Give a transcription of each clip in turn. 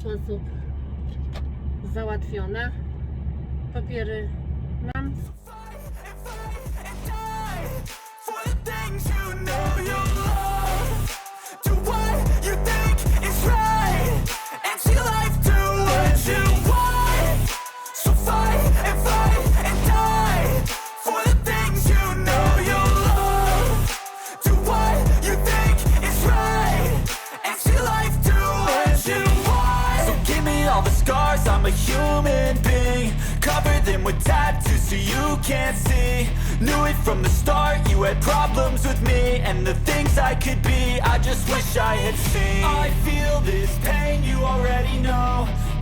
sposób załatwione. Papiery mam. All the scars, I'm a human being Cover them with tattoos so you can't see. Knew it from the start, you had problems with me And the things I could be, I just wish I had seen. I feel this pain, you already know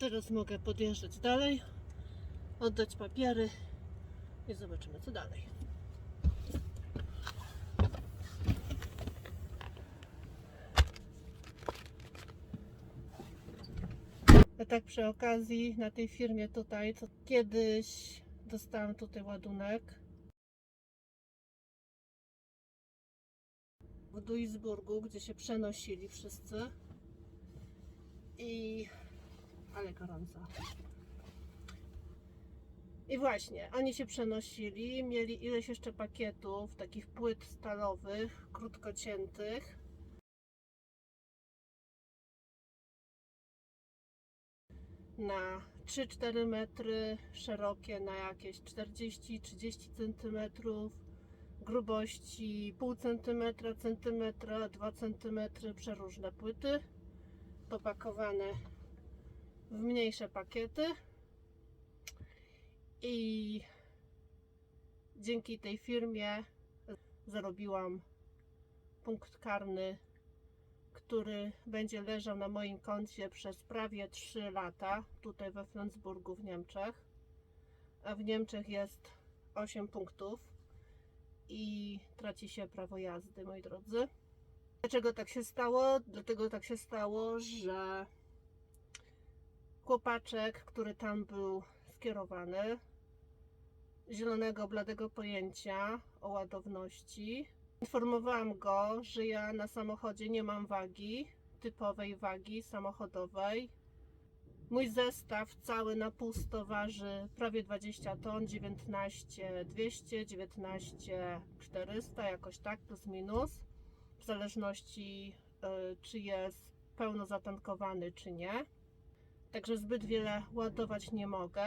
Teraz mogę podjeżdżać dalej, oddać papiery i zobaczymy co dalej. A tak przy okazji na tej firmie tutaj, co kiedyś dostałam tutaj ładunek. W Duisburgu, gdzie się przenosili wszyscy. I ale gorąco. I właśnie, oni się przenosili, mieli ileś jeszcze pakietów, takich płyt stalowych, krótko ciętych. Na 3-4 metry, szerokie na jakieś 40-30 centymetrów, grubości pół centymetra, centymetra, 2 centymetry, przeróżne płyty, popakowane w mniejsze pakiety i dzięki tej firmie zarobiłam punkt karny, który będzie leżał na moim koncie przez prawie 3 lata tutaj we Flensburgu w Niemczech. A w Niemczech jest 8 punktów i traci się prawo jazdy, moi drodzy. Dlaczego tak się stało? Dlatego tak się stało, że chłopaczek, który tam był skierowany, zielonego, bladego pojęcia o ładowności. Informowałam go, że ja na samochodzie nie mam wagi, typowej wagi samochodowej. Mój zestaw cały na pusto waży prawie 20 ton, 19 200, 19 400, jakoś tak, plus minus, w zależności y, czy jest pełno zatankowany, czy nie. Także zbyt wiele ładować nie mogę.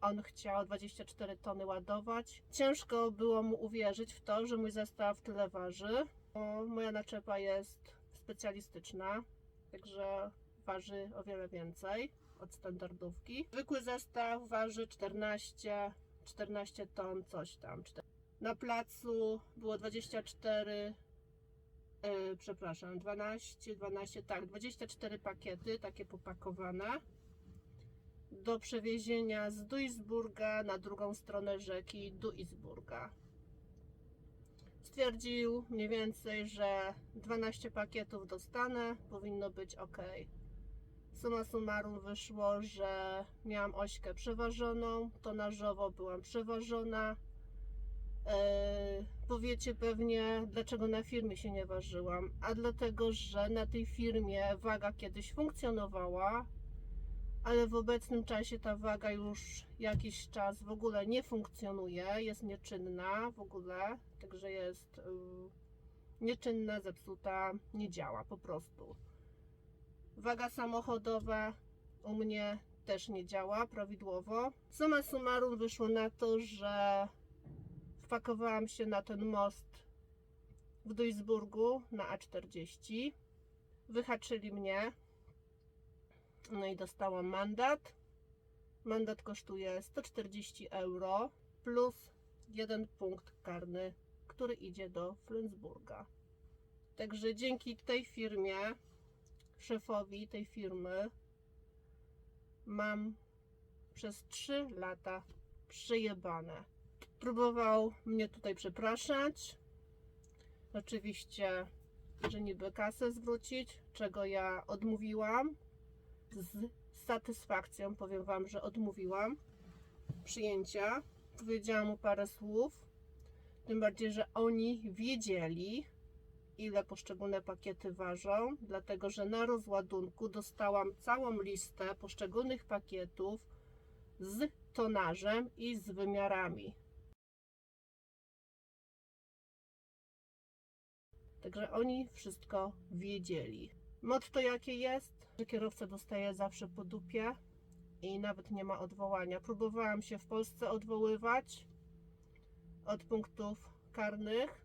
On chciał 24 tony ładować. Ciężko było mu uwierzyć w to, że mój zestaw tyle waży. Moja naczepa jest specjalistyczna, także waży o wiele więcej od standardówki. Zwykły zestaw waży 14, 14 ton, coś tam. Na placu było 24 Yy, przepraszam, 12, 12, tak, 24 pakiety, takie popakowane, do przewiezienia z Duisburga na drugą stronę rzeki Duisburga. Stwierdził mniej więcej, że 12 pakietów dostanę, powinno być ok. Suma summarum wyszło, że miałam ośkę przeważoną, tonażowo byłam przeważona. Powiecie pewnie, dlaczego na firmie się nie ważyłam. A dlatego, że na tej firmie waga kiedyś funkcjonowała, ale w obecnym czasie ta waga już jakiś czas w ogóle nie funkcjonuje, jest nieczynna w ogóle, także jest yy, nieczynna, zepsuta, nie działa po prostu. Waga samochodowa u mnie też nie działa prawidłowo. Summa summarum wyszło na to, że wpakowałam się na ten most w Duisburgu na A40. Wyhaczyli mnie. No i dostałam mandat. Mandat kosztuje 140 euro plus jeden punkt karny, który idzie do Flensburga. Także dzięki tej firmie, szefowi tej firmy, mam przez 3 lata przejebane. Próbował mnie tutaj przepraszać. Oczywiście, że niby kasę zwrócić, czego ja odmówiłam. Z satysfakcją powiem Wam, że odmówiłam przyjęcia. Powiedziałam mu parę słów. Tym bardziej, że oni wiedzieli, ile poszczególne pakiety ważą, dlatego że na rozładunku dostałam całą listę poszczególnych pakietów z tonażem i z wymiarami. Także oni wszystko wiedzieli. Motto jakie jest, że kierowca dostaje zawsze po dupie i nawet nie ma odwołania. Próbowałam się w Polsce odwoływać od punktów karnych,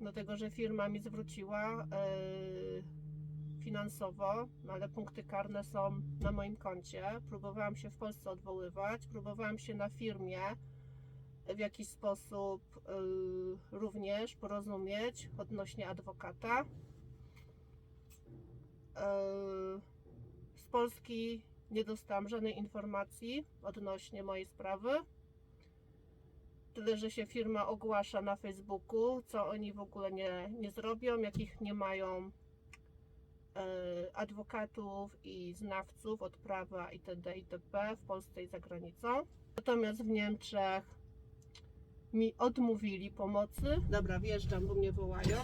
dlatego że firma mi zwróciła yy, finansowo, no ale punkty karne są na moim koncie. Próbowałam się w Polsce odwoływać, próbowałam się na firmie w jakiś sposób yy, również porozumieć odnośnie adwokata. Yy, z Polski nie dostałam żadnej informacji odnośnie mojej sprawy. Tyle, że się firma ogłasza na Facebooku, co oni w ogóle nie, nie zrobią, jakich nie mają e, adwokatów i znawców od prawa itd. itp. w Polsce i za granicą. Natomiast w Niemczech mi odmówili pomocy. Dobra, wjeżdżam, bo mnie wołają.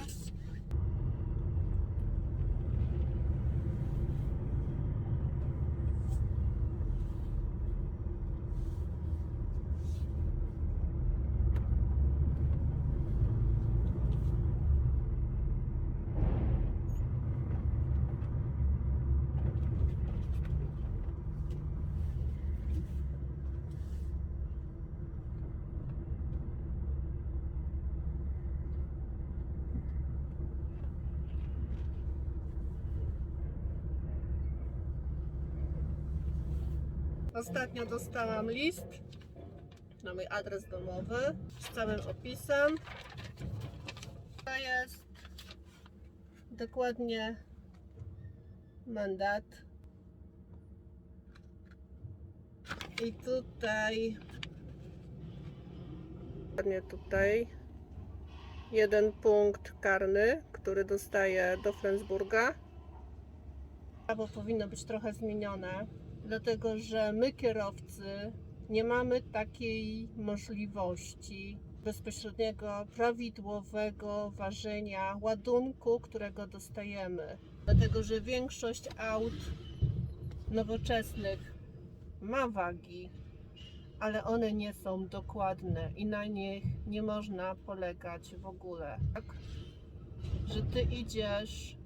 Ostatnio dostałam list na mój adres domowy z całym opisem. To jest dokładnie mandat. I tutaj, dokładnie tutaj, jeden punkt karny, który dostaję do Flensburga. Prawo powinno być trochę zmienione, dlatego że my kierowcy nie mamy takiej możliwości bezpośredniego, prawidłowego ważenia ładunku, którego dostajemy. Dlatego, że większość aut nowoczesnych ma wagi, ale one nie są dokładne i na nich nie można polegać w ogóle. Tak? Że ty idziesz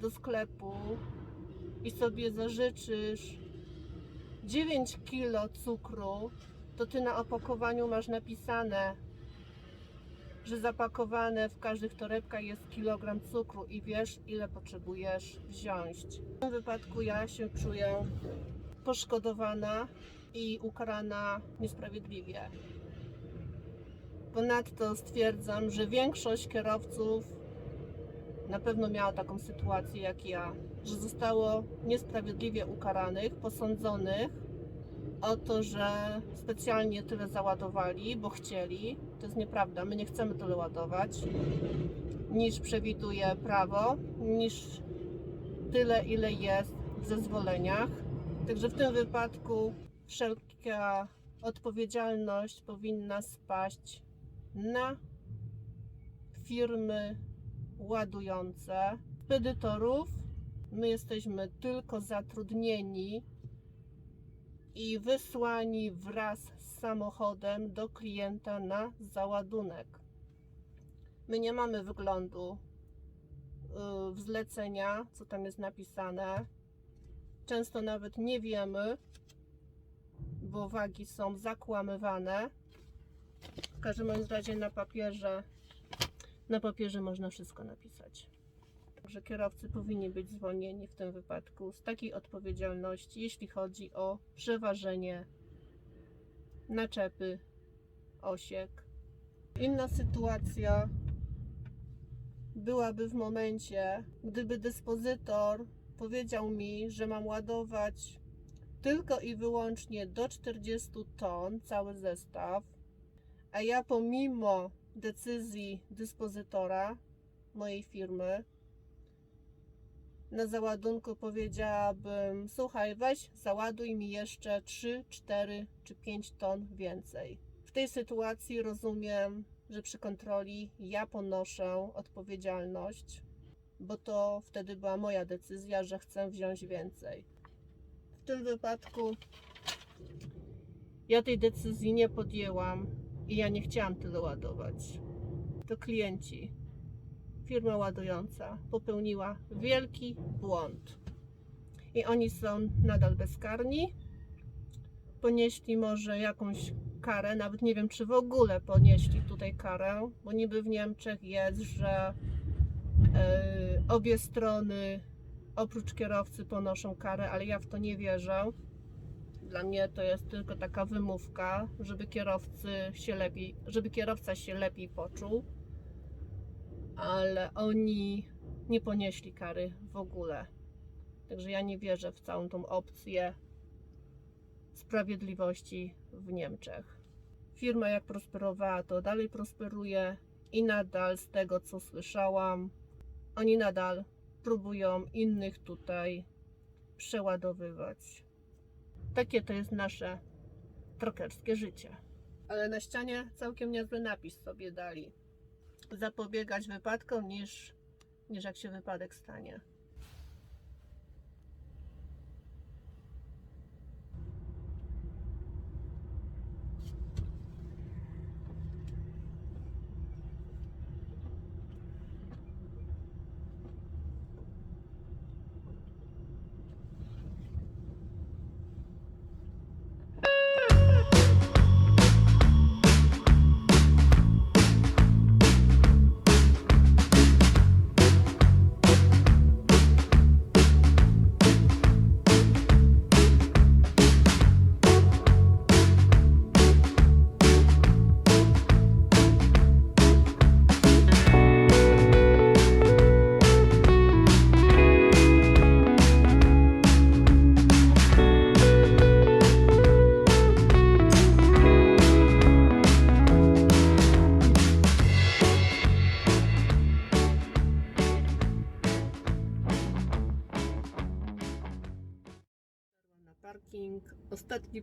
do sklepu i sobie zażyczysz 9 kilo cukru, to ty na opakowaniu masz napisane, że zapakowane w każdych torebkach jest kilogram cukru i wiesz, ile potrzebujesz wziąć. W tym wypadku ja się czuję poszkodowana i ukarana niesprawiedliwie. Ponadto stwierdzam, że większość kierowców na pewno miała taką sytuację jak ja, że zostało niesprawiedliwie ukaranych, posądzonych o to, że specjalnie tyle załadowali, bo chcieli. To jest nieprawda, my nie chcemy tyle ładować, niż przewiduje prawo, niż tyle, ile jest w zezwoleniach. Także w tym wypadku wszelka odpowiedzialność powinna spaść na firmy ładujące, spedytorów. My jesteśmy tylko zatrudnieni i wysłani wraz z samochodem do klienta na załadunek. My nie mamy wyglądu y, w zlecenia, co tam jest napisane. Często nawet nie wiemy, bo wagi są zakłamywane. W każdym razie na papierze na papierze można wszystko napisać. Także kierowcy powinni być zwolnieni w tym wypadku z takiej odpowiedzialności, jeśli chodzi o przeważenie naczepy, osiek. Inna sytuacja byłaby w momencie, gdyby dyspozytor powiedział mi, że mam ładować tylko i wyłącznie do 40 ton cały zestaw, a ja pomimo decyzji dyspozytora mojej firmy na załadunku powiedziałabym: Słuchaj, weź, załaduj mi jeszcze 3, 4 czy 5 ton więcej. W tej sytuacji rozumiem, że przy kontroli ja ponoszę odpowiedzialność, bo to wtedy była moja decyzja, że chcę wziąć więcej. W tym wypadku ja tej decyzji nie podjęłam i ja nie chciałam tyle ładować. To klienci, firma ładująca popełniła wielki błąd. I oni są nadal bezkarni. Ponieśli może jakąś karę, nawet nie wiem, czy w ogóle ponieśli tutaj karę, bo niby w Niemczech jest, że e, obie strony oprócz kierowcy ponoszą karę, ale ja w to nie wierzę. Dla mnie to jest tylko taka wymówka, żeby kierowcy się lepiej, żeby kierowca się lepiej poczuł, ale oni nie ponieśli kary w ogóle. Także ja nie wierzę w całą tą opcję sprawiedliwości w Niemczech. Firma jak prosperowała, to dalej prosperuje i nadal z tego co słyszałam, oni nadal próbują innych tutaj przeładowywać. Takie to jest nasze trokerskie życie. Ale na ścianie całkiem niezły napis sobie dali. Zapobiegać wypadkom niż, niż jak się wypadek stanie.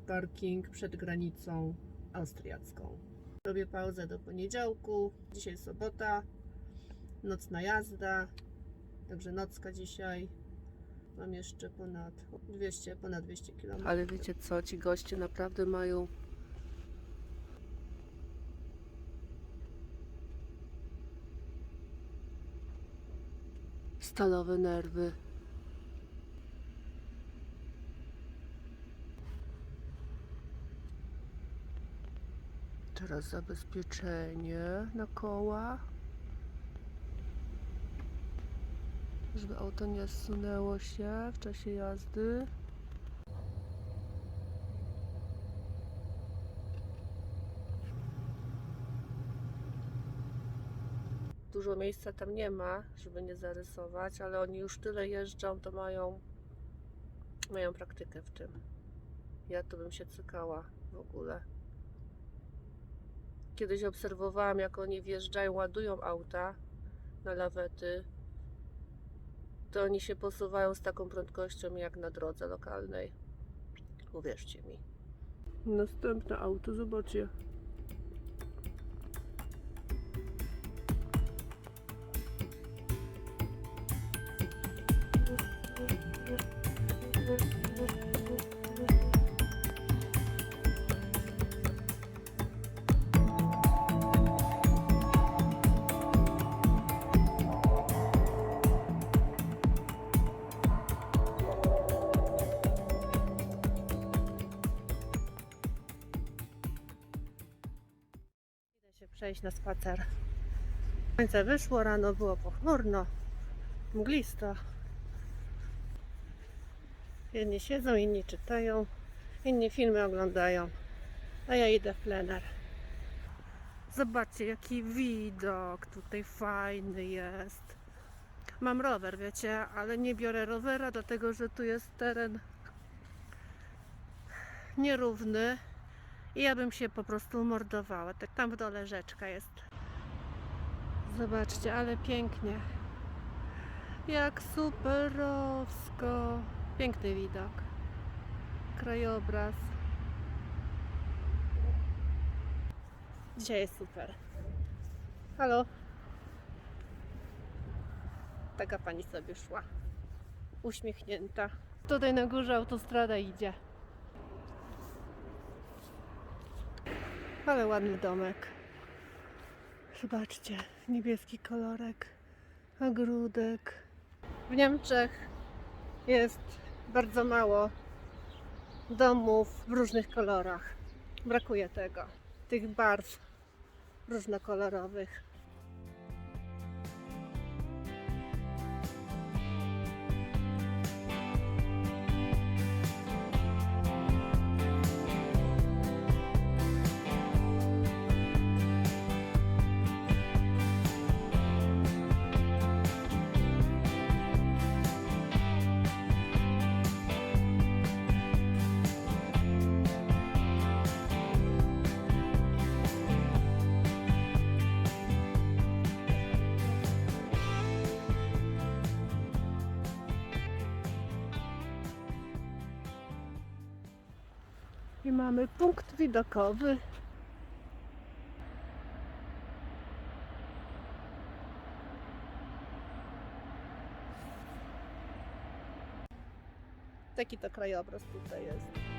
Parking przed granicą austriacką. Robię pauzę do poniedziałku, dzisiaj sobota, nocna jazda, także nocka dzisiaj. Mam jeszcze ponad 200, ponad 200 km. Ale wiecie co, ci goście naprawdę mają stalowe nerwy. Teraz zabezpieczenie na koła. Żeby auto nie zsunęło się w czasie jazdy. Dużo miejsca tam nie ma, żeby nie zarysować, ale oni już tyle jeżdżą, to mają, mają praktykę w tym. Ja to bym się cykała w ogóle. Kiedyś obserwowałam, jak oni wjeżdżają, ładują auta na lawety. To oni się posuwają z taką prędkością jak na drodze lokalnej. Uwierzcie mi. Następne auto, zobaczcie. Idę przejść na spacer. Słońce wyszło, rano było pochmurno, mglisto. Jedni siedzą, inni czytają, inni filmy oglądają, a ja idę w plener. Zobaczcie, jaki widok tutaj fajny jest. Mam rower, wiecie, ale nie biorę rowera, dlatego że tu jest teren nierówny i ja bym się po prostu mordowała. Tak tam w dole rzeczka jest. Zobaczcie, ale pięknie. Jak superowsko. Piękny widok. Krajobraz. Dzisiaj jest super. Halo? Taka pani sobie szła. Uśmiechnięta. Tutaj na górze autostrada idzie. Ale ładny domek. Zobaczcie, niebieski kolorek, ogródek. W Niemczech jest bardzo mało domów w różnych kolorach. Brakuje tego, tych barw różnokolorowych. I mamy punkt widokowy. Taki to krajobraz tutaj jest.